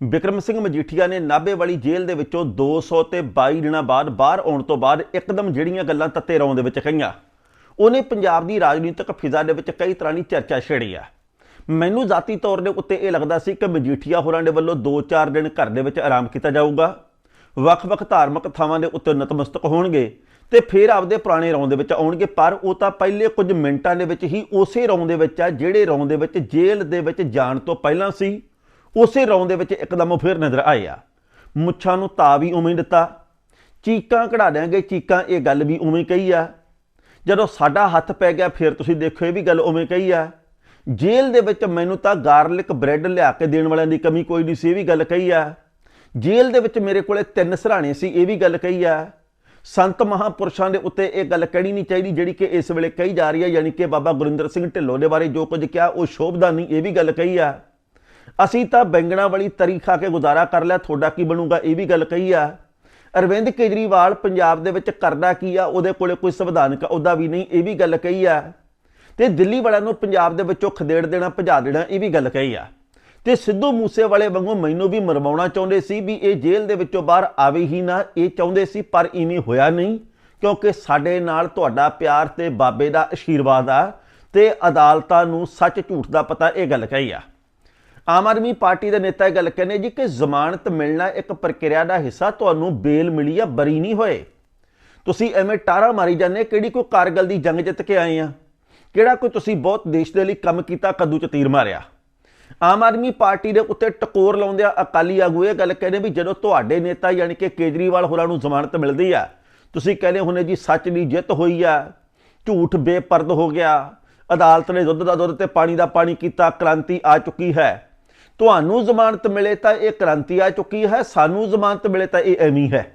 ਵਿਕਰਮ ਸਿੰਘ ਮਜੀਠੀਆ ਨੇ ਨਾਭੇ ਵਾਲੀ ਜੇਲ੍ਹ ਦੇ ਵਿੱਚੋਂ 200 ਤੇ 22 ਦਿਨਾਂ ਬਾਅਦ ਬਾਹਰ ਆਉਣ ਤੋਂ ਬਾਅਦ ਇੱਕਦਮ ਜਿਹੜੀਆਂ ਗੱਲਾਂ ਤੱਤੇ ਰੌਂ ਦੇ ਵਿੱਚ ਕਹੀਆਂ। ਉਹਨੇ ਪੰਜਾਬ ਦੀ ਰਾਜਨੀਤਿਕ ਫਿਜ਼ਾ ਦੇ ਵਿੱਚ ਕਈ ਤਰ੍ਹਾਂ ਦੀ ਚਰਚਾ ਛੇੜੀ ਆ। ਮੈਨੂੰ ਜ਼ਾਤੀ ਤੌਰ ਦੇ ਉੱਤੇ ਇਹ ਲੱਗਦਾ ਸੀ ਕਿ ਮਜੀਠੀਆ ਹੋਰਾਂ ਦੇ ਵੱਲੋਂ 2-4 ਦਿਨ ਘਰ ਦੇ ਵਿੱਚ ਆਰਾਮ ਕੀਤਾ ਜਾਊਗਾ। ਵੱਖ-ਵੱਖ ਧਾਰਮਿਕ ਥਾਵਾਂ ਦੇ ਉੱਤੇ ਨਤਮਸਤਕ ਹੋਣਗੇ ਤੇ ਫਿਰ ਆਪਦੇ ਪੁਰਾਣੇ ਰੌਂ ਦੇ ਵਿੱਚ ਆਉਣਗੇ, ਪਰ ਉਹ ਤਾਂ ਪਹਿਲੇ ਕੁਝ ਮਿੰਟਾਂ ਦੇ ਵਿੱਚ ਹੀ ਉਸੇ ਰੌਂ ਦੇ ਵਿੱਚ ਆ ਜਿਹੜੇ ਰੌਂ ਦੇ ਵਿੱਚ ਜੇਲ੍ਹ ਦੇ ਵਿੱਚ ਜਾਣ ਤੋਂ ਪਹਿਲਾਂ ਸੀ। ਉਸੇ ਰੌਂ ਦੇ ਵਿੱਚ ਇੱਕਦਮ ਉਹ ਫਿਰ ਨਜ਼ਰ ਆਏ ਆ। ਮੁੱਛਾਂ ਨੂੰ ਤਾ ਵੀ ਉਵੇਂ ਦਿੱਤਾ। ਚੀਕਾਂ ਕਢਾ ਦਿਆਂਗੇ, ਚੀਕਾਂ ਇਹ ਗੱਲ ਵੀ ਉਵੇਂ ਕਹੀ ਆ। ਜਦੋਂ ਸਾਡਾ ਹੱਥ ਪੈ ਗਿਆ, ਫਿਰ ਤੁਸੀਂ ਦੇਖੋ ਇਹ ਵੀ ਗੱਲ ਉਵੇਂ ਕਹੀ ਆ। ਜੇਲ੍ਹ ਦੇ ਵਿੱਚ ਮੈਨੂੰ ਤਾਂ ਗਾਰਲਿਕ ਬ੍ਰੈਡ ਲਿਆ ਕੇ ਦੇਣ ਵਾਲਿਆਂ ਦੀ ਕਮੀ ਕੋਈ ਨਹੀਂ ਸੀ, ਇਹ ਵੀ ਗੱਲ ਕਹੀ ਆ। ਜੇਲ੍ਹ ਦੇ ਵਿੱਚ ਮੇਰੇ ਕੋਲੇ ਤਿੰਨ ਸਰਾਣੇ ਸੀ, ਇਹ ਵੀ ਗੱਲ ਕਹੀ ਆ। ਸੰਤ ਮਹਾਪੁਰਸ਼ਾਂ ਦੇ ਉੱਤੇ ਇਹ ਗੱਲ ਕਹਿਣੀ ਨਹੀਂ ਚਾਹੀਦੀ, ਜਿਹੜੀ ਕਿ ਇਸ ਵੇਲੇ ਕਹੀ ਜਾ ਰਹੀ ਹੈ ਯਾਨੀ ਕਿ ਬਾਬਾ ਗੁਰਿੰਦਰ ਸਿੰਘ ਢਿੱਲੋਂ ਦੇ ਬਾਰੇ ਜੋ ਕੁਝ ਕਿਹਾ, ਉਹ ਸ਼ੋਭਦਾ ਨਹੀਂ ਇਹ ਵੀ ਗੱਲ ਕਹੀ ਆ। ਅਸੀਂ ਤਾਂ ਬੈਂਗਣਾ ਵਾਲੀ ਤਰੀ ਖਾ ਕੇ ਗੁਜ਼ਾਰਾ ਕਰ ਲਿਆ, ਤੁਹਾਡਾ ਕੀ ਬਣੂਗਾ? ਇਹ ਵੀ ਗੱਲ ਕਹੀ ਆ। ਅਰਵਿੰਦ ਕੇਜਰੀਵਾਲ ਪੰਜਾਬ ਦੇ ਵਿੱਚ ਕਰਦਾ ਕੀ ਆ? ਉਹਦੇ ਕੋਲੇ ਕੋਈ ਸੰਵਿਧਾਨਕ ਅਹੁਦਾ ਵੀ ਨਹੀਂ, ਇਹ ਵੀ ਗੱਲ ਕਹੀ ਆ। ਤੇ ਦਿੱਲੀ ਵਾਲਿਆਂ ਨੂੰ ਪੰਜਾਬ ਦੇ ਵਿੱਚੋਂ ਖਦੇੜ ਦੇਣਾ, ਭਜਾ ਦੇਣਾ, ਇਹ ਵੀ ਗੱਲ ਕਹੀ ਆ। ਤੇ ਸਿੱਧੂ ਮੂਸੇ ਵਾਲੇ ਵਾਂਗੂ ਮੈਨੂੰ ਵੀ ਮਰਵਾਉਣਾ ਚਾਹੁੰਦੇ ਸੀ ਵੀ ਇਹ ਜੇਲ੍ਹ ਦੇ ਵਿੱਚੋਂ ਬਾਹਰ ਆਵੇ ਹੀ ਨਾ, ਇਹ ਚਾਹੁੰਦੇ ਸੀ, ਪਰ ਇਵੇਂ ਹੋਇਆ ਨਹੀਂ, ਕਿਉਂਕਿ ਸਾਡੇ ਨਾਲ ਤੁਹਾਡਾ ਪਿਆਰ ਤੇ ਬਾਬੇ ਦਾ ਆਸ਼ੀਰਵਾਦ ਆ ਤੇ ਅਦਾਲਤਾਂ ਨੂੰ ਸੱਚ ਝੂਠ ਦਾ ਪਤਾ, ਇਹ ਗੱਲ ਕਹੀ ਆ। ਆਮ ਆਦਮੀ ਪਾਰਟੀ ਦੇ ਨੇਤਾ ਇਹ ਗੱਲ ਕਹਿੰਦੇ ਜੀ ਕਿ ਜ਼ਮਾਨਤ ਮਿਲਣਾ ਇੱਕ ਪ੍ਰਕਿਰਿਆ ਦਾ ਹਿੱਸਾ, ਤੁਹਾਨੂੰ ਬੇਲ ਮਿਲੀ ਆ, ਬਰੀ ਨਹੀਂ ਹੋਏ। ਤੁਸੀਂ ਐਵੇਂ ਟਾਰਾ ਮਾਰੀ ਜਾਂਦੇ, ਕਿਹੜੀ ਕੋਈ ਕਾਰਗਲ ਦੀ ਜੰਗ ਜਿੱਤ ਕੇ ਆਏ ਆ? ਕਿਹੜਾ ਕੋਈ ਤੁਸੀਂ ਬਹੁਤ ਦੇਸ਼ ਦੇ ਲਈ ਕੰਮ ਕੀਤਾ, ਕੱਦੂ ਚ ਤੀਰ ਮਾਰਿਆ? ਆਮ ਆਦਮੀ ਪਾਰਟੀ ਦੇ ਉੱਤੇ ਟਕੋਰ ਲਾਉਂਦੇ ਆ, ਅਕਾਲੀ ਆਗੂ ਇਹ ਗੱਲ ਕਹਿੰਦੇ ਵੀ ਜਦੋਂ ਤੁਹਾਡੇ ਨੇਤਾ ਯਾਨੀ ਕਿ ਕੇਜਰੀਵਾਲ ਹੋਰਾਂ ਨੂੰ ਜ਼ਮਾਨਤ ਮਿਲਦੀ ਆ, ਤੁਸੀਂ ਕਹਿੰਦੇ ਹੁੰਦੇ ਜੀ ਸੱਚ ਦੀ ਜਿੱਤ ਹੋਈ ਆ, ਝੂਠ ਬੇਪਰਦ ਹੋ ਗਿਆ, ਅਦਾਲਤ ਨੇ ਦੁੱਧ ਦਾ ਦੁੱਧ ਤੇ ਪਾਣੀ ਦਾ ਪਾਣੀ ਕੀਤਾ, ਕ੍ਰਾਂਤੀ ਆ ਚੁੱਕੀ ਹੈ। ਤੁਹਾਨੂੰ ਜ਼ਮਾਨਤ ਮਿਲੇ ਤਾਂ ਇਹ ਕ੍ਰਾਂਤੀ ਆ ਚੁੱਕੀ ਹੈ, ਸਾਨੂੰ ਜ਼ਮਾਨਤ ਮਿਲੇ ਤਾਂ ਇਹ ਐਵੇਂ ਹੈ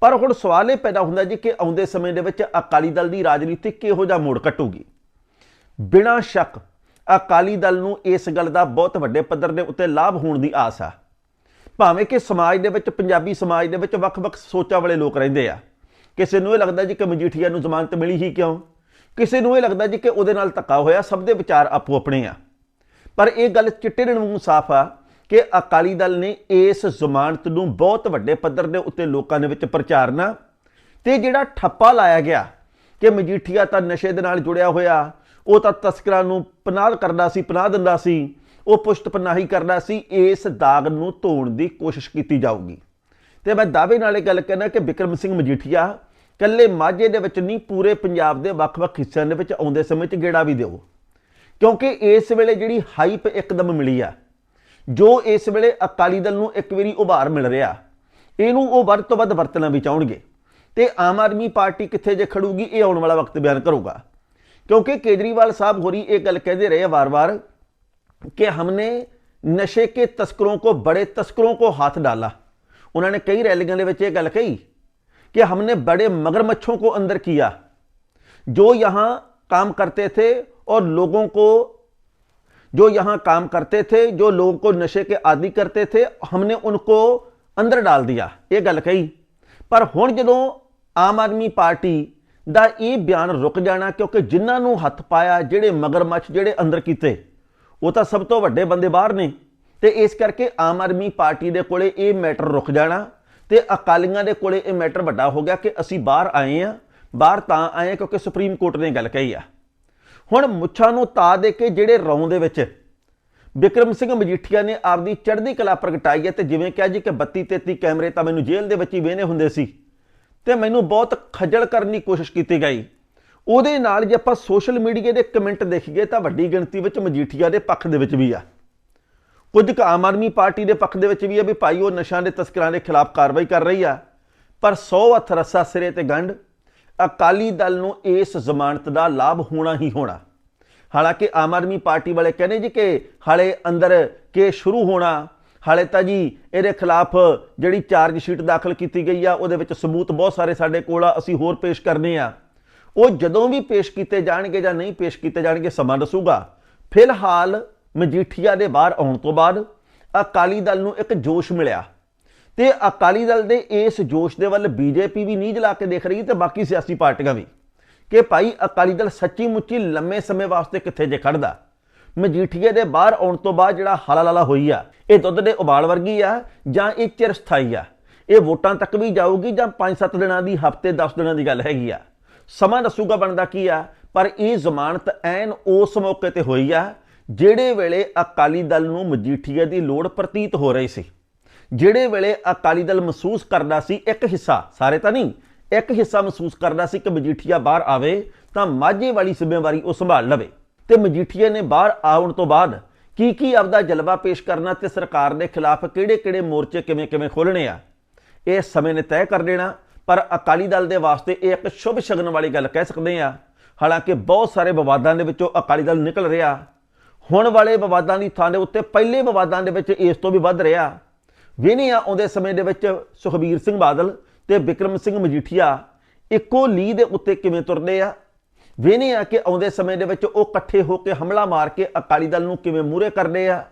ਪਰ ਹੁਣ ਸਵਾਲ ਇਹ ਪੈਦਾ ਹੁੰਦਾ ਜੀ ਕਿ ਆਉਂਦੇ ਸਮੇਂ ਦੇ ਵਿੱਚ ਅਕਾਲੀ ਦਲ ਦੀ ਰਾਜਨੀਤੀ ਕਿਹੋ ਜਿਹਾ ਮੋੜ ਕੱਟੂਗੀ? ਬਿਨਾਂ ਸ਼ੱਕ ਅਕਾਲੀ ਦਲ ਨੂੰ ਇਸ ਗੱਲ ਦਾ ਬਹੁਤ ਵੱਡੇ ਪੱਧਰ ਦੇ ਉੱਤੇ ਲਾਭ ਹੋਣ ਦੀ ਆਸ ਆ। ਭਾਵੇਂ ਕਿ ਸਮਾਜ ਦੇ ਵਿੱਚ, ਪੰਜਾਬੀ ਸਮਾਜ ਦੇ ਵਿੱਚ ਵੱਖ-ਵੱਖ ਸੋਚਾਂ ਵਾਲੇ ਲੋਕ ਰਹਿੰਦੇ ਆ। ਕਿਸੇ ਨੂੰ ਇਹ ਲੱਗਦਾ ਜੀ ਕਿ ਮਜੀਠੀਆ ਨੂੰ ਜ਼ਮਾਨਤ ਮਿਲੀ ਹੀ ਕਿਉਂ? ਕਿਸੇ ਨੂੰ ਇਹ ਲੱਗਦਾ ਜੀ ਕਿ ਉਹਦੇ ਨਾਲ ਧੱਕਾ ਹੋਇਆ, ਸਭ ਦੇ ਵਿਚਾਰ ਆਪੋ ਆਪਣੇ ਆ। ਪਰ ਇਹ ਗੱਲ ਚਿੱਟੇ ਰਣ ਨੂੰ ਸਾਫ਼ ਆ ਕਿ ਅਕਾਲੀ ਦਲ ਨੇ ਇਸ ਜ਼ਮਾਨਤ ਨੂੰ ਬਹੁਤ ਵੱਡੇ ਪੱਧਰ ਦੇ ਉੱਤੇ ਲੋਕਾਂ ਦੇ ਵਿੱਚ ਪ੍ਰਚਾਰਨਾ ਤੇ ਜਿਹੜਾ ਠੱਪਾ ਲਾਇਆ ਗਿਆ ਕਿ ਮਜੀਠੀਆ ਤਾਂ ਨਸ਼ੇ ਦੇ ਨਾਲ ਜੁੜਿਆ ਹੋਇਆ, ਉਹ ਤਾਂ ਤਸਕਰਾਂ ਨੂੰ ਪਨਾਹ ਕਰਦਾ ਸੀ, ਪਨਾਹ ਦਿੰਦਾ ਸੀ, ਉਹ ਪੁਸ਼ਤ ਪਨਾਹੀ ਕਰਦਾ ਸੀ, ਇਸ ਦਾਗ ਨੂੰ ਧੋਣ ਦੀ ਕੋਸ਼ਿਸ਼ ਕੀਤੀ ਜਾਊਗੀ। ਤੇ ਮੈਂ ਦਾਅਵੇ ਨਾਲ ਇਹ ਗੱਲ ਕਹਿਣਾ ਕਿ ਵਿਕਰਮ ਸਿੰਘ ਮਜੀਠੀਆ ਕੱਲੇ ਮਾਝੇ ਦੇ ਵਿੱਚ ਨਹੀਂ, ਪੂਰੇ ਪੰਜਾਬ ਦੇ ਵੱਖ-ਵੱਖ ਹਿੱਸਿਆਂ ਦੇ ਵਿੱਚ ਆਉਂਦੇ ਸਮੇਂ 'ਚ ਗੇੜਾ ਵੀ ਦਿਓ। ਕਿਉਂਕਿ ਇਸ ਵੇਲੇ ਜਿਹੜੀ ਹਾਈਪ ਇੱਕਦਮ ਮਿਲੀ ਆ ਜੋ ਇਸ ਵੇਲੇ ਅਕਾਲੀ ਦਲ ਨੂੰ ਇੱਕ ਵਾਰੀ ਉਭਾਰ ਮਿਲ ਰਿਹਾ ਇਹਨੂੰ ਉਹ ਵੱਧ ਤੋਂ ਵੱਧ ਵਰਤਣਾ ਵੀ ਚਾਹਣਗੇ ਤੇ ਆਮ ਆਦਮੀ ਪਾਰਟੀ ਕਿੱਥੇ ਜੇ ਖੜੂਗੀ ਇਹ ਆਉਣ ਵਾਲਾ ਵਕਤ ਬਿਆਨ ਕਰੂਗਾ क्योंकि केजरीवाल साहब होरी एक गल कहते रहे बार बार कि हमने नशे के तस्करों को बड़े तस्करों को हाथ डाला उन्होंने कई रैलियों के ये गल कही कि हमने बड़े मगरमच्छों को अंदर किया जो यहां काम करते थे और लोगों को जो यहां काम करते थे जो लोगों को नशे के आदि करते थे हमने उनको अंदर डाल दिया ये गल कही पर हुण ਜਦੋਂ ਆਮ ਆਦਮੀ ਪਾਰਟੀ ਦਾ ਇਹ ਬਿਆਨ ਰੁਕ ਜਾਣਾ ਕਿਉਂਕਿ ਜਿਨ੍ਹਾਂ ਨੂੰ ਹੱਥ ਪਾਇਆ ਜਿਹੜੇ ਮਗਰਮੱਛ ਜਿਹੜੇ ਅੰਦਰ ਕੀਤੇ ਉਹ ਤਾਂ ਸਭ ਤੋਂ ਵੱਡੇ ਬੰਦੇ ਬਾਹਰ ਨੇ ਤੇ ਇਸ ਕਰਕੇ ਆਮ ਆਦਮੀ ਪਾਰਟੀ ਦੇ ਕੋਲੇ ਇਹ ਮੈਟਰ ਰੁਕ ਜਾਣਾ ਤੇ ਅਕਾਲੀਆਂ ਦੇ ਕੋਲੇ ਇਹ ਮੈਟਰ ਵੱਡਾ ਹੋ ਗਿਆ ਕਿ ਅਸੀਂ ਬਾਹਰ ਆਏ ਆ ਬਾਹਰ ਤਾਂ ਆਏ ਕਿਉਂਕਿ ਸੁਪਰੀਮ ਕੋਰਟ ਨੇ ਗੱਲ ਕਹੀ ਆ ਹੁਣ ਮੁੱਛਾਂ ਨੂੰ ਤਾ ਦੇ ਕੇ ਜਿਹੜੇ ਰੌਂ ਦੇ ਵਿੱਚ ਵਿਕਰਮ ਸਿੰਘ ਮਜੀਠੀਆ ਨੇ ਆਪਦੀ ਚੜ੍ਹਦੀ ਕਲਾ ਪ੍ਰਗਟਾਈ ਹੈ ਤੇ ਜਿਵੇਂ ਕਿਹਾ ਜੀ ਕਿ 32 33 ਕੈਮਰੇ ਤਾਂ ਮੈਨੂੰ ਜੇਲ੍ਹ ਦੇ ਵਿੱਚ ਹੀ ਵੇਨੇ ਹੁੰਦੇ ਸੀ ਤੇ ਮੈਨੂੰ ਬਹੁਤ ਖੱਜਲ ਕਰਨ ਦੀ ਕੋਸ਼ਿਸ਼ ਕੀਤੀ ਗਈ। ਉਹਦੇ ਨਾਲ ਜੇ ਆਪਾਂ ਸੋਸ਼ਲ ਮੀਡੀਆ ਦੇ ਕਮੈਂਟ ਦੇਖੀਏ ਤਾਂ ਵੱਡੀ ਗਿਣਤੀ ਵਿੱਚ ਮਜੀਠੀਆ ਦੇ ਪੱਖ ਦੇ ਵਿੱਚ ਵੀ ਆ। ਕੁਝ ਕੁ ਆਮ ਆਦਮੀ ਪਾਰਟੀ ਦੇ ਪੱਖ ਦੇ ਵਿੱਚ ਵੀ ਆ ਵੀ ਭਾਈ ਉਹ ਨਸ਼ਿਆਂ ਦੇ ਤਸਕਰਾਂ ਦੇ ਖਿਲਾਫ ਕਾਰਵਾਈ ਕਰ ਰਹੀ ਆ, ਪਰ 100 ਹੱਥ ਰੱਸਾ ਸਿਰੇ ਤੇ ਗੰਢ ਅਕਾਲੀ ਦਲ ਨੂੰ ਇਸ ਜ਼ਮਾਨਤ ਦਾ ਲਾਭ ਹੋਣਾ ਹੀ ਹੋਣਾ। ਹਾਲਾਂਕਿ ਆਮ ਆਦਮੀ ਪਾਰਟੀ ਵਾਲੇ ਕਹਿੰਦੇ ਜੀ ਕਿ ਹਾਲੇ ਅੰਦਰ ਕੇ ਸ਼ੁਰੂ ਹੋਣਾ, ਹਾਲੇ ਤਾਂ ਜੀ ਇਹਦੇ ਖਿਲਾਫ ਜਿਹੜੀ ਚਾਰਜ ਸ਼ੀਟ ਦਾਖਲ ਕੀਤੀ ਗਈ ਆ, ਉਹਦੇ ਵਿੱਚ ਸਬੂਤ ਬਹੁਤ ਸਾਰੇ ਸਾਡੇ ਕੋਲ ਆ, ਅਸੀਂ ਹੋਰ ਪੇਸ਼ ਕਰਨੇ ਆ। ਉਹ ਜਦੋਂ ਵੀ ਪੇਸ਼ ਕੀਤੇ ਜਾਣਗੇ ਜਾਂ ਨਹੀਂ ਪੇਸ਼ ਕੀਤੇ ਜਾਣਗੇ, ਸਮਾਂ ਦੱਸੂਗਾ। ਫਿਲਹਾਲ ਮਜੀਠੀਆ ਦੇ ਬਾਹਰ ਆਉਣ ਤੋਂ ਬਾਅਦ ਅਕਾਲੀ ਦਲ ਨੂੰ ਇੱਕ ਜੋਸ਼ ਮਿਲਿਆ। ਤੇ ਅਕਾਲੀ ਦਲ ਦੇ ਇਸ ਜੋਸ਼ ਦੇ ਵੱਲ ਬੀਜੇਪੀ ਵੀ ਨੀਝ ਜਲਾ ਕੇ ਦੇਖ ਰਹੀ ਤੇ ਬਾਕੀ ਸਿਆਸੀ ਪਾਰਟੀਆਂ ਵੀ। ਕਿ ਭਾਈ ਅਕਾਲੀ ਦਲ ਸੱਚੀ ਮੁੱਚੀ ਲੰਮੇ ਸਮੇਂ ਵਾਸਤੇ ਕਿੱਥੇ ਜੇ ਖੜਦਾ? ਮਜੀਠੀਏ ਦੇ ਬਾਹਰ ਆਉਣ ਤੋਂ ਬਾਅਦ ਜਿਹੜਾ ਹਲਾਲਾਲਾ ਹੋਈ ਆ, ਇਹ ਦੁੱਧ ਦੇ ਉਬਾਲ ਵਰਗੀ ਆ ਜਾਂ ਇਹ ਚਿਰਸਥਾਈ ਆ? ਇਹ ਵੋਟਾਂ ਤੱਕ ਵੀ ਜਾਊਗੀ ਜਾਂ 5-7 ਦਿਨਾਂ ਦੀ, ਹਫ਼ਤੇ 10 ਦਿਨਾਂ ਦੀ ਗੱਲ ਹੈਗੀ ਆ? ਸਮਾਂ ਦੱਸੂਗਾ ਬਣਦਾ ਕੀ ਆ, ਪਰ ਇਹ ਜ਼ਮਾਨਤ ਐਨ ਉਸ ਮੌਕੇ ਤੇ ਹੋਈ ਆ, ਜਿਹੜੇ ਵੇਲੇ ਅਕਾਲੀ ਦਲ ਨੂੰ ਮਜੀਠੀਏ ਦੀ ਲੋੜ ਪ੍ਰਤੀਤ ਹੋ ਰਹੀ ਸੀ। ਜਿਹੜੇ ਵੇਲੇ ਅਕਾਲੀ ਦਲ ਮਹਿਸੂਸ ਕਰਦਾ ਸੀ ਇੱਕ ਹਿੱਸਾ, ਸਾਰੇ ਤਾਂ ਨਹੀਂ, ਇੱਕ ਹਿੱਸਾ ਮਹਿਸੂਸ ਕਰਦਾ ਸੀ ਕਿ ਮਜੀਠੀਆ ਬਾਹਰ ਆਵੇ, ਤਾਂ ਮਾਝੇ ਵਾਲੀ ਜ਼ਿੰਮੇਵਾਰੀ ਉਹ ਸੰਭਾਲ ਲਵੇ। ਤੇ ਮਜੀਠੀਆ ਨੇ ਬਾਹਰ ਆਉਣ ਤੋਂ ਬਾਅਦ ਕੀ ਕੀ ਆਪਦਾ ਜਲਵਾ ਪੇਸ਼ ਕਰਨਾ ਤੇ ਸਰਕਾਰ ਦੇ ਖਿਲਾਫ ਕਿਹੜੇ-ਕਿਹੜੇ ਮੋਰਚੇ ਕਿਵੇਂ-ਕਿਵੇਂ ਖੋਲਣੇ ਆ, ਇਹ ਸਮੇਂ ਨੇ ਤੈਅ ਕਰ ਦੇਣਾ। ਪਰ ਅਕਾਲੀ ਦਲ ਦੇ ਵਾਸਤੇ ਇਹ ਇੱਕ ਸ਼ੁਭ ਸ਼ਗਨ ਵਾਲੀ ਗੱਲ ਕਹਿ ਸਕਦੇ ਆ। ਹਾਲਾਂਕਿ ਬਹੁਤ ਸਾਰੇ ਵਿਵਾਦਾਂ ਦੇ ਵਿੱਚੋਂ ਅਕਾਲੀ ਦਲ ਨਿਕਲ ਰਿਹਾ। ਹੁਣ ਵਾਲੇ ਵਿਵਾਦਾਂ ਦੀ ਥਾਂ ਦੇ ਉੱਤੇ ਪਹਿਲੇ ਵਿਵਾਦਾਂ ਦੇ ਵਿੱਚ ਇਸ ਤੋਂ ਵੀ ਵੱਧ ਰਿਹਾ। ਵਿਨੇ ਆ ਆਉਂਦੇ ਸਮੇਂ ਦੇ ਵਿੱਚ ਸੁਖਬੀਰ ਸਿੰਘ ਬਾਦਲ ਤੇ ਵਿਕਰਮ ਸਿੰਘ ਮਜੀਠੀਆ ਇੱਕੋ ਲੀ ਦੇ ਉੱਤੇ ਕਿਵੇਂ ਤੁਰਦੇ ਆ? ਵਿਨੇ ਆ ਕਿ ਆਉਂਦੇ ਸਮੇਂ ਦੇ ਵਿੱਚ ਉਹ ਇਕੱਠੇ ਹੋ ਕੇ ਹਮਲਾ ਮਾਰ ਕੇ ਅਕਾਲੀ ਦਲ ਨੂੰ ਕਿਵੇਂ ਮੂਰੇ ਕਰਦੇ ਆ?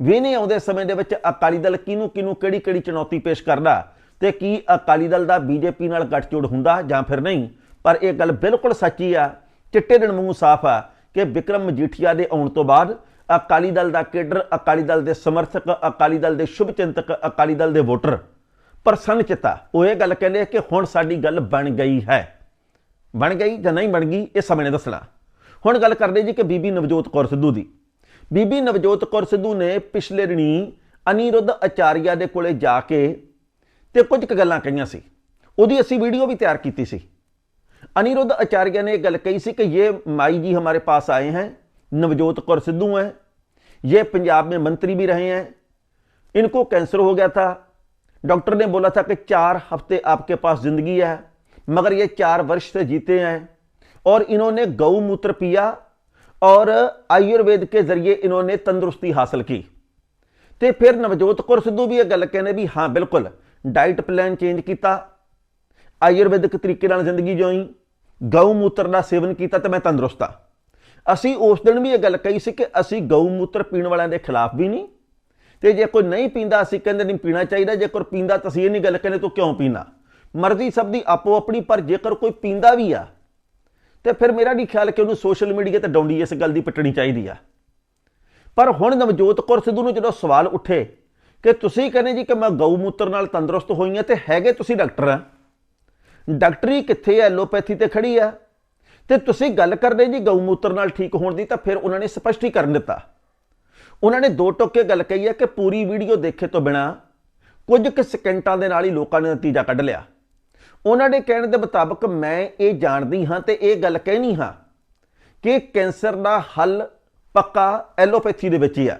ਵਿਨੇ ਆਉਂਦੇ ਸਮੇਂ ਦੇ ਵਿੱਚ ਅਕਾਲੀ ਦਲ ਕਿਹਨੂੰ ਕਿਹਨੂੰ ਕਿਹੜੀ ਕਿਹੜੀ ਚੁਣੌਤੀ ਪੇਸ਼ ਕਰਦਾ ਤੇ ਕੀ ਅਕਾਲੀ ਦਲ ਦਾ ਬੀਜੇਪੀ ਨਾਲ ਗੱਠਜੋੜ ਹੁੰਦਾ ਜਾਂ ਫਿਰ ਨਹੀਂ? ਪਰ ਇਹ ਗੱਲ ਬਿਲਕੁਲ ਸੱਚੀ ਆ, ਚਿੱਟੇ ਦਿਨ ਮੂੰਹ ਸਾਫ਼ ਆ ਕਿ ਵਿਕਰਮ ਮਜੀਠੀਆ ਦੇ ਆਉਣ ਤੋਂ ਬਾਅਦ ਅਕਾਲੀ ਦਲ ਦਾ ਕੇਡਰ, ਅਕਾਲੀ ਦਲ ਦੇ ਸਮਰਥਕ, ਅਕਾਲੀ ਦਲ ਦੇ ਸ਼ੁਭ ਚਿੰਤਕ, ਅਕਾਲੀ ਦਲ ਦੇ ਵੋਟਰ ਪ੍ਰਸੰਨ ਚਿਤਾ। ਉਹ ਇਹ ਗੱਲ ਕਹਿੰਦੇ ਕਿ ਹੁਣ ਸਾਡੀ ਗੱਲ ਬਣ ਗਈ ਹੈ। ਬਣ ਗਈ ਜਾਂ ਨਹੀਂ ਬਣ ਗਈ, ਇਹ ਸਮੇਂ ਨੇ ਦੱਸਣਾ। ਹੁਣ ਗੱਲ ਕਰਦੇ ਜੀ ਕਿ ਬੀਬੀ ਨਵਜੋਤ ਕੌਰ ਸਿੱਧੂ ਦੀ। ਬੀਬੀ ਨਵਜੋਤ ਕੌਰ ਸਿੱਧੂ ਨੇ ਪਿਛਲੇ ਰਣੀ ਅਨੀਰੁੱਧ ਆਚਾਰੀਆ ਦੇ ਕੋਲੇ ਜਾ ਕੇ ਤੇ ਕੁਝ ਕੁ ਗੱਲਾਂ ਕਹੀਆਂ ਸੀ। ਉਹਦੀ ਅਸੀਂ ਵੀਡੀਓ ਵੀ ਤਿਆਰ ਕੀਤੀ ਸੀ। ਅਨੀਰੁੱਧ ਆਚਾਰੀਆ ਨੇ ਇਹ ਗੱਲ ਕਹੀ ਸੀ ਕਿ ਇਹ ਮਾਈ ਜੀ ਹਮਾਰੇ ਪਾਸ ਆਏ ਹਨ नवजोत कौर सिद्धू हैं ये पंजाब में मंत्री भी रहे हैं इनको कैंसर हो गया था डॉक्टर ने बोला था कि चार हफ्ते आपके पास जिंदगी है मगर ये चार वर्ष से जीते हैं और इन्होंने गौमूत्र पिया और आयुर्वेद के जरिए इन्होंने तंदुरुस्ती हासिल की ਤੇ ਫਿਰ ਨਵਜੋਤ ਕੌਰ ਸਿੱਧੂ ਵੀ ਇਹ ਗੱਲ ਕਹਿੰਦੇ ਵੀ ਹਾਂ ਬਿਲਕੁਲ ਡਾਈਟ ਪਲਾਨ ਚੇਂਜ ਕੀਤਾ ਆਯੁਰਵੈਦਿਕ ਤਰੀਕੇ ਨਾਲ ਜ਼ਿੰਦਗੀ ਜਿਉਈ ਗਊ ਮੂਤਰ ਦਾ ਸੇਵਨ ਕੀਤਾ ਤੇ ਮੈਂ ਤੰਦਰੁਸਤ ਆ ਅਸੀਂ ਉਸ ਦਿਨ ਵੀ ਇਹ ਗੱਲ ਕਹੀ ਸੀ ਕਿ ਅਸੀਂ ਗਊ ਮੂਤਰ ਪੀਣ ਵਾਲਿਆਂ ਦੇ ਖਿਲਾਫ ਵੀ ਨਹੀਂ। ਤੇ ਜੇ ਕੋਈ ਨਹੀਂ ਪੀਂਦਾ, ਅਸੀਂ ਕਹਿੰਦੇ ਨਹੀਂ ਪੀਣਾ ਚਾਹੀਦਾ, ਜੇਕਰ ਪੀਂਦਾ ਤਾਂ ਅਸੀਂ ਇਹ ਨਹੀਂ ਗੱਲ ਕਹਿੰਦੇ ਤੂੰ ਕਿਉਂ ਪੀਣਾ ਮਰਜ਼ੀ ਸਭ ਦੀ ਆਪੋ ਆਪਣੀ, ਪਰ ਜੇਕਰ ਕੋਈ ਪੀਂਦਾ ਵੀ ਆ, ਤੇ ਫਿਰ ਮੇਰਾ ਨਹੀਂ ਖਿਆਲ ਕਿ ਉਹਨੂੰ ਸੋਸ਼ਲ ਮੀਡੀਆ ਤੇ ਡੌਂਡੀ ਇਸ ਗੱਲ ਦੀ ਪਿੱਟਣੀ ਚਾਹੀਦੀ ਆ। ਪਰ ਹੁਣ ਨਵਜੋਤ ਕੌਰ ਸਿੱਧੂ ਨੂੰ ਜਦੋਂ ਸਵਾਲ ਉੱਠੇ ਕਿ ਤੁਸੀਂ ਕਹਿੰਦੇ ਜੀ ਕਿ ਮੈਂ ਗਊ ਮੂਤਰ ਨਾਲ ਤੰਦਰੁਸਤ ਹੋਈ ਹਾਂ, ਤੇ ਹੈਗੇ ਤੁਸੀਂ ਡਾਕਟਰ ਆ। ਡਾਕਟਰੀ ਕਿੱਥੇ ਹੈ ਐਲੋਪੈਥੀ ਤੇ ਖੜੀ ਆ? ਤੇ ਤੁਸੀਂ ਗੱਲ ਕਰਦੇ ਜੀ ਗਊ ਮੂਤਰ ਨਾਲ ਠੀਕ ਹੋਣ ਦੀ ਤਾਂ ਫਿਰ ਉਹਨਾਂ ਨੇ ਸਪਸ਼ਟੀਕਰਨ ਦਿੱਤਾ। ਉਹਨਾਂ ਨੇ ਦੋ ਟੋਕੇ ਗੱਲ ਕਹੀ ਹੈ ਕਿ ਪੂਰੀ ਵੀਡੀਓ ਦੇਖੇ ਤੋਂ ਬਿਨਾ ਕੁਝ ਕੁ ਸਕਿੰਟਾਂ ਦੇ ਨਾਲ ਹੀ ਲੋਕਾਂ ਨੇ ਨਤੀਜਾ ਕੱਢ ਲਿਆ। ਉਹਨਾਂ ਦੇ ਕਹਿਣ ਦੇ ਮੁਤਾਬਕ ਮੈਂ ਇਹ ਜਾਣਦੀ ਹਾਂ ਤੇ ਇਹ ਗੱਲ ਕਹਿਣੀ ਹਾਂ ਕਿ ਕੈਂਸਰ ਦਾ ਹੱਲ ਪੱਕਾ ਐਲੋਪੈਥੀ ਦੇ ਵਿੱਚ ਹੀ ਆ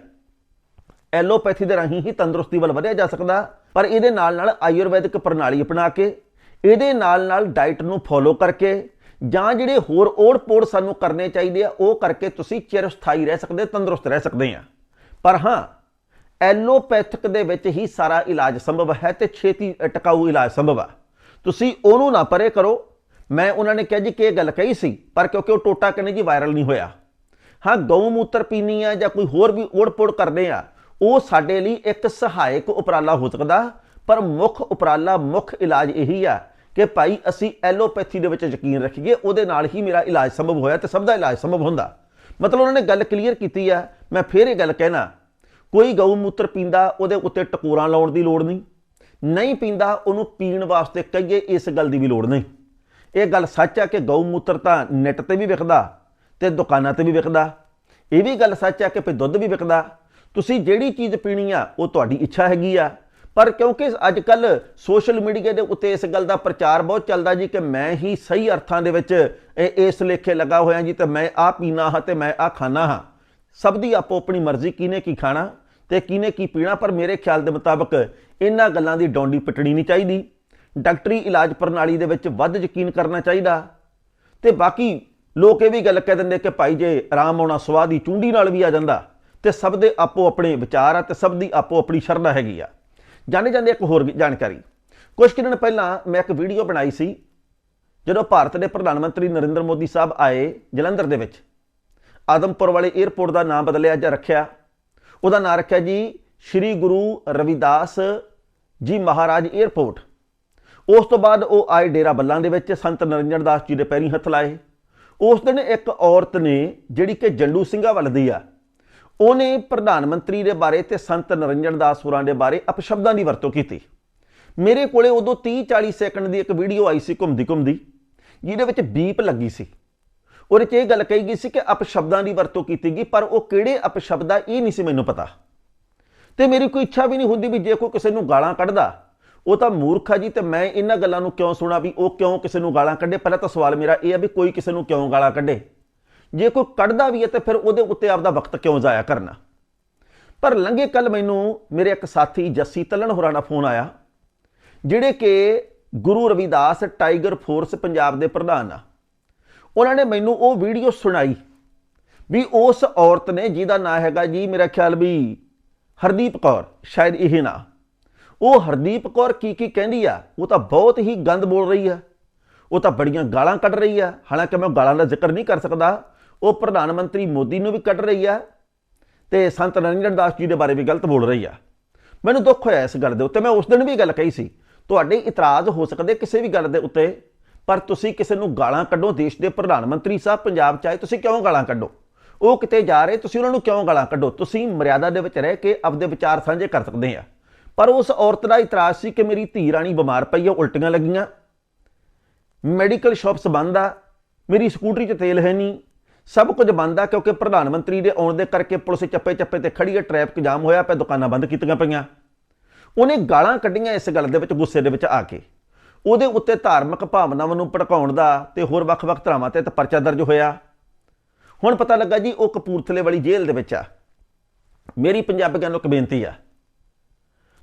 ਐਲੋਪੈਥੀ ਦੇ ਰਾਹੀਂ ਹੀ ਤੰਦਰੁਸਤੀ ਵੱਲ ਵਧਿਆ ਜਾ ਸਕਦਾ, ਪਰ ਇਹਦੇ ਨਾਲ ਨਾਲ ਆਯੁਰਵੈਦਿਕ ਪ੍ਰਣਾਲੀ ਅਪਣਾ ਕੇ, ਇਹਦੇ ਨਾਲ ਨਾਲ ਡਾਈਟ ਨੂੰ ਫੋਲੋ ਕਰਕੇ ਜਾਂ ਜਿਹੜੇ ਹੋਰ ਓੜ-ਪੋੜ ਸਾਨੂੰ ਕਰਨੇ ਚਾਹੀਦੇ ਆ, ਉਹ ਕਰਕੇ ਤੁਸੀਂ ਚਿਰਸਥਾਈ ਰਹਿ ਸਕਦੇ, ਤੰਦਰੁਸਤ ਰਹਿ ਸਕਦੇ ਆ। ਪਰ ਹਾਂ, ਐਲੋਪੈਥਿਕ ਦੇ ਵਿੱਚ ਹੀ ਸਾਰਾ ਇਲਾਜ ਸੰਭਵ ਹੈ ਤੇ ਛੇਤੀ ਟਿਕਾਊ ਇਲਾਜ ਸੰਭਵ ਆ। ਤੁਸੀਂ ਉਹਨੂੰ ਨਾ ਪਰੇ ਕਰੋ। ਮੈਂ ਉਹਨਾਂ ਨੇ ਕਿਹਾ ਜੀ ਕਿ ਇਹ ਗੱਲ ਕਹੀ ਸੀ, ਪਰ ਕਿਉਂਕਿ ਉਹ ਟੋਟਾ ਕਹਿੰਦੇ ਜੀ ਵਾਇਰਲ ਨਹੀਂ ਹੋਇਆ। ਹਾਂ, ਗਊ ਮੂਤਰ ਪੀਣੀ ਆ ਜਾਂ ਕੋਈ ਹੋਰ ਵੀ ਓੜ-ਪੋੜ ਕਰਦੇ ਆ, ਉਹ ਸਾਡੇ ਲਈ ਇੱਕ ਸਹਾਇਕ ਉਪਰਾਲਾ ਹੋ ਸਕਦਾ, ਪਰ ਮੁੱਖ ਉਪਰਾਲਾ, ਮੁੱਖ ਇਲਾਜ ਇਹੀ ਆ ਕਿ ਭਾਈ ਅਸੀਂ ਐਲੋਪੈਥੀ ਦੇ ਵਿੱਚ ਯਕੀਨ ਰੱਖੀਏ, ਉਹਦੇ ਨਾਲ ਹੀ ਮੇਰਾ ਇਲਾਜ ਸੰਭਵ ਹੋਇਆ ਤੇ ਸਭ ਦਾ ਇਲਾਜ ਸੰਭਵ ਹੁੰਦਾ। ਮਤਲਬ ਉਹਨਾਂ ਨੇ ਗੱਲ ਕਲੀਅਰ ਕੀਤੀ ਆ, ਮੈਂ ਫੇਰ ਇਹ ਗੱਲ ਕਹਿਣਾ, ਕੋਈ ਗਊ ਮੂਤਰ ਪੀਂਦਾ, ਉਹਦੇ ਉੱਤੇ ਟਕੋਰਾਂ ਲਾਉਣ ਦੀ ਲੋੜ ਨਹੀਂ। ਨਹੀਂ ਪੀਂਦਾ, ਉਹਨੂੰ ਪੀਣ ਵਾਸਤੇ ਕਹੀਏ, ਇਸ ਗੱਲ ਦੀ ਵੀ ਲੋੜ ਨਹੀਂ। ਇਹ ਗੱਲ ਸੱਚ ਆ ਕਿ ਗਊ ਮੂਤਰ ਤਾਂ ਨੈਟ ਤੇ ਵੀ ਵਿਕਦਾ ਤੇ ਦੁਕਾਨਾਂ ਤੇ ਵੀ ਵਿਕਦਾ ਇਹ ਵੀ ਗੱਲ ਸੱਚ ਆ ਕਿ ਭਈ ਦੁੱਧ ਵੀ ਵਿਕਦਾ। ਤੁਸੀਂ ਜਿਹੜੀ ਚੀਜ਼ ਪੀਣੀ ਆ, ਉਹ ਤੁਹਾਡੀ ਇੱਛਾ ਹੈਗੀ ਆ। ਪਰ ਕਿਉਂਕਿ ਅੱਜ ਕੱਲ ਸੋਸ਼ਲ ਮੀਡੀਆ ਦੇ ਉੱਤੇ ਇਸ ਗੱਲ ਦਾ ਪ੍ਰਚਾਰ ਬਹੁਤ ਚੱਲਦਾ ਜੀ ਕਿ ਮੈਂ ਹੀ ਸਹੀ ਅਰਥਾਂ ਦੇ ਵਿੱਚ ਇਹ- ਇਸ ਲੇਖੇ ਲੱਗਾ ਹੋਇਆ ਜੀ ਤੇ ਮੈਂ ਆ ਪੀਣਾ ਹਾਂ ਤੇ ਮੈਂ ਆ ਖਾਣਾ ਹਾਂ। ਸਭ ਦੀ ਆਪੋ ਆਪਣੀ ਮਰਜ਼ੀ ਕਿਹਨੇ ਕੀ ਖਾਣਾ ਤੇ ਕਿਹਨੇ ਕੀ ਪੀਣਾ, ਪਰ ਮੇਰੇ ਖਿਆਲ ਦੇ ਮੁਤਾਬਕ ਇਹਨਾਂ ਗੱਲਾਂ ਦੀ ਡੌਂਡੀ ਪਿੱਟਣੀ ਨਹੀਂ ਚਾਹੀਦੀ। ਡਾਕਟਰੀ ਇਲਾਜ ਪ੍ਰਣਾਲੀ ਦੇ ਵਿੱਚ ਵੱਧ ਯਕੀਨ ਕਰਨਾ ਚਾਹੀਦਾ। ਤੇ ਬਾਕੀ ਲੋਕ ਇਹ ਵੀ ਗੱਲ ਕਹਿ ਦਿੰਦੇ ਕਿ ਭਾਈ ਜੇ ਆਰਾਮ ਆਉਣਾ ਸਵਾਦ ਦੀ ਚੁੰਡੀ ਨਾਲ ਵੀ ਆ ਜਾਂਦਾ ਤੇ ਸਭ ਦੇ ਆਪੋ ਆਪਣੇ ਵਿਚਾਰ ਆ ਤੇ ਸਭ ਦੀ ਆਪੋ ਆਪਣੀ ਸ਼ਰਧਾ ਹੈਗੀ ਆ। ਜਾਣੇ ਜਾਂਦੇ ਇੱਕ ਹੋਰ ਵੀ ਜਾਣਕਾਰੀ। ਕੁਝ ਕੁ ਦਿਨ ਪਹਿਲਾਂ ਮੈਂ ਇੱਕ ਵੀਡੀਓ ਬਣਾਈ ਸੀ, ਜਦੋਂ ਭਾਰਤ ਦੇ ਪ੍ਰਧਾਨ ਮੰਤਰੀ ਨਰਿੰਦਰ ਮੋਦੀ ਸਾਹਿਬ ਆਏ ਜਲੰਧਰ ਦੇ ਵਿੱਚ। ਆਦਮਪੁਰ ਵਾਲੇ 에ਅਰਪੋਰਟ ਦਾ ਨਾਮ ਬਦਲਿਆ ਜਾਂ ਰੱਖਿਆ। ਉਹਦਾ ਨਾਮ ਰੱਖਿਆ ਜੀ ਸ੍ਰੀ ਗੁਰੂ ਰਵਿਦਾਸ ਜੀ ਮਹਾਰਾਜ 에ਅਰਪੋਰਟ ਉਸ ਤੋਂ ਬਾਅਦ ਉਹ ਆਏ ਡੇਰਾ ਬੱਲਾਂ ਦੇ ਵਿੱਚ, ਸੰਤ ਨਰਿੰਦਰ ਦਾਸ ਜੀ ਦੇ ਪੈਰੀਂ ਹੱਥ ਲਾਏ। ਉਸ ਦਿਨ ਇੱਕ ਔਰਤ ਨੇ ਜਿਹੜੀ ਕਿ ਜੰਡੂ ਸਿੰਘਾ ਵੱਲ ਦੀ ਆ ਉਹਨੇ ਪ੍ਰਧਾਨ ਮੰਤਰੀ ਦੇ ਬਾਰੇ ਤੇ ਸੰਤ ਨਰਿੰਜਨ ਦਾਸ ਹੋਰਾਂ ਦੇ ਬਾਰੇ ਅਪਸ਼ਬਦਾਂ ਦੀ ਵਰਤੋਂ ਕੀਤੀ। ਮੇਰੇ ਕੋਲੇ ਉਦੋਂ 30 40 ਸੈਕਿੰਡ ਦੀ ਇੱਕ ਵੀਡੀਓ ਆਈ ਸੀ ਘੁੰਮਦੀ ਘੁੰਮਦੀ ਜਿਹਦੇ ਵਿੱਚ ਬੀਪ ਲੱਗੀ ਸੀ। ਉਹਦੇ 'ਚ ਇਹ ਗੱਲ ਕਹੀ ਗਈ ਸੀ ਕਿ ਅਪਸ਼ਬਦਾਂ ਦੀ ਵਰਤੋਂ ਕੀਤੀ ਗਈ, ਪਰ ਉਹ ਕਿਹੜੇ ਅਪਸ਼ਬਦ ਆ, ਇਹ ਨਹੀਂ ਸੀ ਮੈਨੂੰ ਪਤਾ। ਤੇ ਮੇਰੀ ਕੋਈ ਇੱਛਾ ਵੀ ਨਹੀਂ ਹੁੰਦੀ ਵੀ ਜੇ ਕੋਈ ਕਿਸੇ ਨੂੰ ਗਾਲਾਂ ਕੱਢਦਾ, ਉਹ ਤਾਂ ਮੂਰਖ ਆ ਜੀ, ਤੇ ਮੈਂ ਇਹਨਾਂ ਗੱਲਾਂ ਨੂੰ ਕਿਉਂ ਸੁਣਾ ਵੀ ਉਹ ਕਿਉਂ ਕਿਸੇ ਨੂੰ ਗਾਲਾਂ ਕੱਢੇ? ਪਹਿਲਾਂ ਤਾਂ ਸਵਾਲ ਮੇਰਾ ਇਹ ਆ ਵੀ ਕੋਈ ਕਿਸੇ ਨੂੰ ਕਿਉਂ ਗਾਲਾਂ ਕੱਢੇ? ਜੇ ਕੋਈ ਕੱਢਦਾ ਵੀ ਹੈ ਤੇ ਫਿਰ ਉਹਦੇ ਉੱਤੇ ਆਪਦਾ ਵਕਤ ਕਿਉਂ ਜ਼ਾਇਆ ਕਰਨਾ? ਪਰ ਲੰਘੇ ਕੱਲ ਮੈਨੂੰ ਮੇਰੇ ਇੱਕ ਸਾਥੀ ਜੱਸੀ ਤਲਣ ਹੋਰਾਂ ਦਾ ਫੋਨ ਆਇਆ, ਜਿਹੜੇ ਕਿ ਗੁਰੂ ਰਵਿਦਾਸ ਟਾਈਗਰ ਫੋਰਸ ਪੰਜਾਬ ਦੇ ਪ੍ਰਧਾਨ ਆ। ਉਹਨਾਂ ਨੇ ਮੈਨੂੰ ਉਹ ਵੀਡੀਓ ਸੁਣਾਈ ਵੀ ਉਸ ਔਰਤ ਨੇ, ਜਿਹਦਾ ਨਾਂ ਹੈਗਾ ਜੀ ਮੇਰਾ ਖਿਆਲ ਵੀ ਹਰਦੀਪ ਕੌਰ, ਸ਼ਾਇਦ ਇਹ ਨਾ। ਉਹ ਹਰਦੀਪ ਕੌਰ ਕੀ ਕੀ ਕਹਿੰਦੀ ਆ? ਉਹ ਤਾਂ ਬਹੁਤ ਹੀ ਗੰਦ ਬੋਲ ਰਹੀ ਆ। ਉਹ ਤਾਂ ਬੜੀਆਂ ਗਾਲਾਂ ਕੱਢ ਰਹੀ ਆ। ਹਾਲਾਂਕਿ ਮੈਂ ਗਾਲਾਂ ਦਾ ਜ਼ਿਕਰ ਨਹੀਂ ਕਰ ਸਕਦਾ। ਉਹ ਪ੍ਰਧਾਨ ਮੰਤਰੀ ਮੋਦੀ ਨੂੰ ਵੀ ਕੱਢ ਰਹੀ ਆ ਤੇ ਸੰਤ ਨਰਿੰਦਰ ਦਾਸ ਜੀ ਦੇ ਬਾਰੇ ਵੀ ਗਲਤ ਬੋਲ ਰਹੀ ਆ। ਮੈਨੂੰ ਦੁੱਖ ਹੋਇਆ ਇਸ ਗੱਲ ਦੇ ਉੱਤੇ। ਮੈਂ ਉਸ ਦਿਨ ਵੀ ਗੱਲ ਕਹੀ ਸੀ, ਤੁਹਾਡੇ ਇਤਰਾਜ਼ ਹੋ ਸਕਦੇ ਕਿਸੇ ਵੀ ਗੱਲ ਦੇ ਉੱਤੇ, ਪਰ ਤੁਸੀਂ ਕਿਸੇ ਨੂੰ ਗਾਲਾਂ ਕੱਢੋ, ਦੇਸ਼ ਦੇ ਪ੍ਰਧਾਨ ਮੰਤਰੀ ਸਾਹਿਬ, ਪੰਜਾਬ ਚ ਆਏ, ਤੁਸੀਂ ਕਿਉਂ ਗਾਲਾਂ ਕੱਢੋ? ਉਹ ਕਿਤੇ ਜਾ ਰਹੇ, ਤੁਸੀਂ ਉਹਨਾਂ ਨੂੰ ਕਿਉਂ ਗਾਲਾਂ ਕੱਢੋ? ਤੁਸੀਂ ਮਰਿਆਦਾ ਦੇ ਵਿੱਚ ਰਹਿ ਕੇ ਆਪਦੇ ਵਿਚਾਰ ਸਾਂਝੇ ਕਰ ਸਕਦੇ ਆ। ਪਰ ਉਸ ਔਰਤ ਦਾ ਇਤਰਾਜ਼ ਸੀ ਕਿ ਮੇਰੀ ਧੀ ਰਾਣੀ ਬਿਮਾਰ ਪਈ ਆ, ਉਲਟੀਆਂ ਲੱਗੀਆਂ। ਮੈਡੀਕਲ ਸ਼ਾਪਸ ਬੰਦ ਆ, ਮੇਰੀ ਸਕੂਟਰੀ 'ਚ ਤੇਲ ਹੈ ਨਹੀਂ ਸਭ ਕੁਝ ਬੰਦ ਆ ਕਿਉਂਕਿ ਪ੍ਰਧਾਨ ਮੰਤਰੀ ਦੇ ਆਉਣ ਦੇ ਕਰਕੇ ਪੁਲਿਸ ਚੱਪੇ ਚੱਪੇ ਤੇ ਖੜੀ ਹੈ ਟ੍ਰੈਫਿਕ ਜਾਮ ਹੋਇਆ ਪਿਆ, ਦੁਕਾਨਾਂ ਬੰਦ ਕੀਤੀਆਂ ਪਈਆਂ। ਉਹਨੇ ਗਾਲਾਂ ਕੱਢੀਆਂ ਇਸ ਗੱਲ ਦੇ ਵਿੱਚ, ਗੁੱਸੇ ਦੇ ਵਿੱਚ ਆ ਕੇ। ਉਹਦੇ ਉੱਤੇ ਧਾਰਮਿਕ ਭਾਵਨਾਵਾਂ ਨੂੰ ਭੜਕਾਉਣ ਦਾ ਤੇ ਹੋਰ ਵੱਖ-ਵੱਖ ਧਰਾਵਾਂ ਤੇ ਤਾਂ ਪਰਚਾ ਦਰਜ ਹੋਇਆ। ਹੁਣ ਪਤਾ ਲੱਗਾ ਜੀ, ਉਹ ਕਪੂਰਥਲੇ ਵਾਲੀ ਜੇਲ੍ਹ ਦੇ ਵਿੱਚ ਆ। ਮੇਰੀ ਪੰਜਾਬੀਆਂ ਨੂੰ ਇੱਕ ਬੇਨਤੀ ਆ।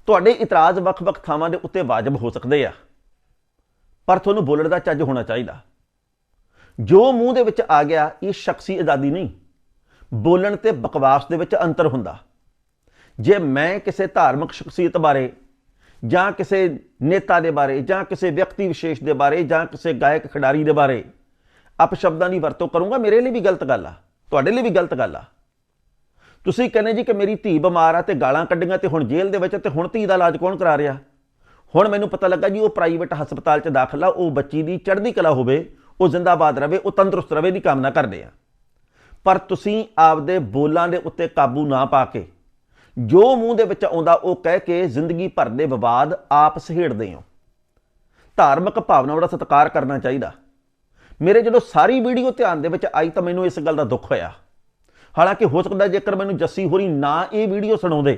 ਤੁਹਾਡੇ ਇਤਰਾਜ਼ ਵੱਖ-ਵੱਖ ਥਾਵਾਂ ਦੇ ਉੱਤੇ ਵਾਜਬ ਹੋ ਸਕਦੇ ਆ। ਪਰ ਤੁਹਾਨੂੰ ਬੋਲਣ ਦਾ ਚੱਜ ਹੋਣਾ ਚਾਹੀਦਾ। ਜੋ ਮੂੰਹ ਦੇ ਵਿੱਚ ਆ ਗਿਆ, ਇਹ ਸ਼ਖਸੀ ਆਜ਼ਾਦੀ ਨਹੀਂ। ਬੋਲਣ ਤੇ ਬਕਵਾਸ ਦੇ ਵਿੱਚ ਅੰਤਰ ਹੁੰਦਾ। ਜੇ ਮੈਂ ਕਿਸੇ ਧਾਰਮਿਕ ਸ਼ਖਸੀਅਤ ਬਾਰੇ ਜਾਂ ਕਿਸੇ ਨੇਤਾ ਦੇ ਬਾਰੇ ਜਾਂ ਕਿਸੇ ਵਿਅਕਤੀ ਵਿਸ਼ੇਸ਼ ਦੇ ਬਾਰੇ ਜਾਂ ਕਿਸੇ ਗਾਇਕ ਖਿਡਾਰੀ ਦੇ ਬਾਰੇ ਅਪਸ਼ਬਦਾਂ ਦੀ ਵਰਤੋਂ ਕਰੂੰਗਾ, ਮੇਰੇ ਲਈ ਵੀ ਗਲਤ ਗੱਲ ਆ। ਤੁਹਾਡੇ ਲਈ ਵੀ ਗਲਤ ਗੱਲ ਆ। ਤੁਸੀਂ ਕਹਿੰਦੇ ਜੀ ਕਿ ਮੇਰੀ ਧੀ ਬਿਮਾਰ ਆ ਤੇ ਗਾਲਾਂ ਕੱਢੀਆਂ ਤੇ ਹੁਣ ਜੇਲ੍ਹ ਦੇ ਵਿੱਚ ਤੇ ਹੁਣ ਧੀ ਦਾ ਇਲਾਜ ਕੌਣ ਕਰਾ ਰਿਹਾ? ਹੁਣ ਮੈਨੂੰ ਪਤਾ ਲੱਗਾ ਜੀ ਉਹ ਪ੍ਰਾਈਵੇਟ ਹਸਪਤਾਲ 'ਚ ਦਾਖਲਾ ਉਹ ਬੱਚੀ ਦੀ ਚੜ੍ਹਦੀ ਕਲਾ ਹੋਵੇ ਉਹ ਜ਼ਿੰਦਾਬਾਦ ਰਵੇ, ਉਹ ਤੰਦਰੁਸਤ ਰਵੇ ਦੀ ਕਾਮਨਾ ਕਰਦੇ ਆ। ਪਰ ਤੁਸੀਂ ਆਪਦੇ ਬੋਲਾਂ ਦੇ ਉੱਤੇ ਕਾਬੂ ਨਾ ਪਾ ਕੇ, ਜੋ ਮੂੰਹ ਦੇ ਵਿੱਚ ਆਉਂਦਾ, ਉਹ ਕਹਿ ਕੇ ਜ਼ਿੰਦਗੀ ਭਰ ਦੇ ਵਿਵਾਦ ਆਪ ਸਹੇੜਦੇ ਹੋ। ਧਾਰਮਿਕ ਭਾਵਨਾਵਾਂ ਦਾ ਸਤਿਕਾਰ ਕਰਨਾ ਚਾਹੀਦਾ। ਮੇਰੇ ਜਦੋਂ ਸਾਰੀ ਵੀਡੀਓ ਧਿਆਨ ਦੇ ਵਿੱਚ ਆਈ ਤਾਂ ਮੈਨੂੰ ਇਸ ਗੱਲ ਦਾ ਦੁੱਖ ਹੋਇਆ। ਹਾਲਾਂਕਿ ਹੋ ਸਕਦਾ ਜੇਕਰ ਮੈਨੂੰ ਜੱਸੀ ਹੋਰੀ ਨਾ ਇਹ ਵੀਡੀਓ ਸੁਣਾਉਂਦੇ,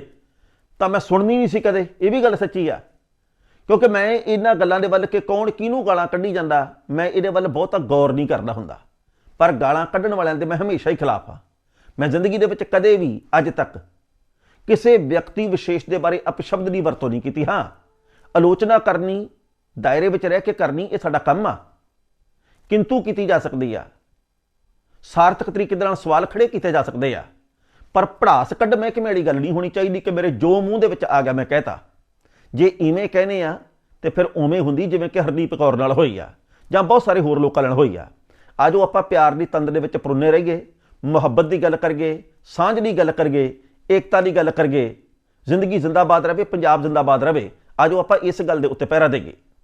ਤਾਂ ਮੈਂ ਸੁਣਨੀ ਨਹੀਂ ਸੀ ਕਦੇ, ਇਹ ਵੀ ਗੱਲ ਸੱਚੀ ਆ। ਕਿਉਂਕਿ ਮੈਂ ਇਹਨਾਂ ਗੱਲਾਂ ਦੇ ਵੱਲ ਕਿ ਕੌਣ ਕਿਹਨੂੰ ਗਾਲਾਂ ਕੱਢੀ ਜਾਂਦਾ, ਮੈਂ ਇਹਦੇ ਵੱਲ ਬਹੁਤਾ ਗੌਰ ਨਹੀਂ ਕਰਦਾ ਹੁੰਦਾ। ਪਰ ਗਾਲਾਂ ਕੱਢਣ ਵਾਲਿਆਂ ਦੇ ਮੈਂ ਹਮੇਸ਼ਾ ਹੀ ਖਿਲਾਫ ਆ ਮੈਂ ਜ਼ਿੰਦਗੀ ਦੇ ਵਿੱਚ ਕਦੇ ਵੀ ਅੱਜ ਤੱਕ ਕਿਸੇ ਵਿਅਕਤੀ ਵਿਸ਼ੇਸ਼ ਦੇ ਬਾਰੇ ਅਪਸ਼ਬਦ ਦੀ ਵਰਤੋਂ ਨਹੀਂ ਕੀਤੀ। ਹਾਂ, ਆਲੋਚਨਾ ਕਰਨੀ, ਦਾਇਰੇ ਵਿੱਚ ਰਹਿ ਕੇ ਕਰਨੀ, ਇਹ ਸਾਡਾ ਕੰਮ ਆ। ਕਿੰਤੂ ਕੀਤੀ ਜਾ ਸਕਦੀ ਆ। ਸਾਰਥਕ ਤਰੀਕੇ ਦੇ ਨਾਲ ਸਵਾਲ ਖੜੇ ਕੀਤੇ ਜਾ ਸਕਦੇ ਆ। ਪਰ ਪੜਾਸ ਕੱਢ ਮੈਂ ਕਿਵੇਂ ਵਾਲੀ ਗੱਲ ਨਹੀਂ ਹੋਣੀ ਚਾਹੀਦੀ ਕਿ ਮੇਰੇ ਜੋ ਮੂੰਹ ਦੇ ਵਿੱਚ ਆ ਗਿਆ ਮੈਂ ਕਹਿਤਾ। ਜੇ ਇਵੇਂ ਕਹਿੰਦੇ ਆ, ਤੇ ਫਿਰ ਉਵੇਂ ਹੁੰਦੀ ਜਿਵੇਂ ਕਿ ਹਰਦੀਪ ਕੌਰ ਨਾਲ ਹੋਈ ਆ, ਜਾਂ ਬਹੁਤ ਸਾਰੇ ਹੋਰ ਲੋਕਾਂ ਨਾਲ ਹੋਈ ਆ। ਆਜੋ ਆਪਾਂ ਪਿਆਰ ਦੀ ਤੰਦ ਦੇ ਵਿੱਚ ਪਰੁੰਨੇ ਰਹੀਏ, ਮੁਹੱਬਤ ਦੀ ਗੱਲ ਕਰੀਏ, ਸਾਂਝ ਦੀ ਗੱਲ ਕਰੀਏ, ਏਕਤਾ ਦੀ ਗੱਲ ਕਰੀਏ, ਜ਼ਿੰਦਗੀ ਜ਼ਿੰਦਾਬਾਦ ਰਹੇ ਪੰਜਾਬ ਜ਼ਿੰਦਾਬਾਦ ਰਵੇ, ਆਜੋ ਆਪਾਂ ਇਸ ਗੱਲ ਦੇ ਉੱਤੇ ਪਹਿਰਾ ਦੇਈਏ।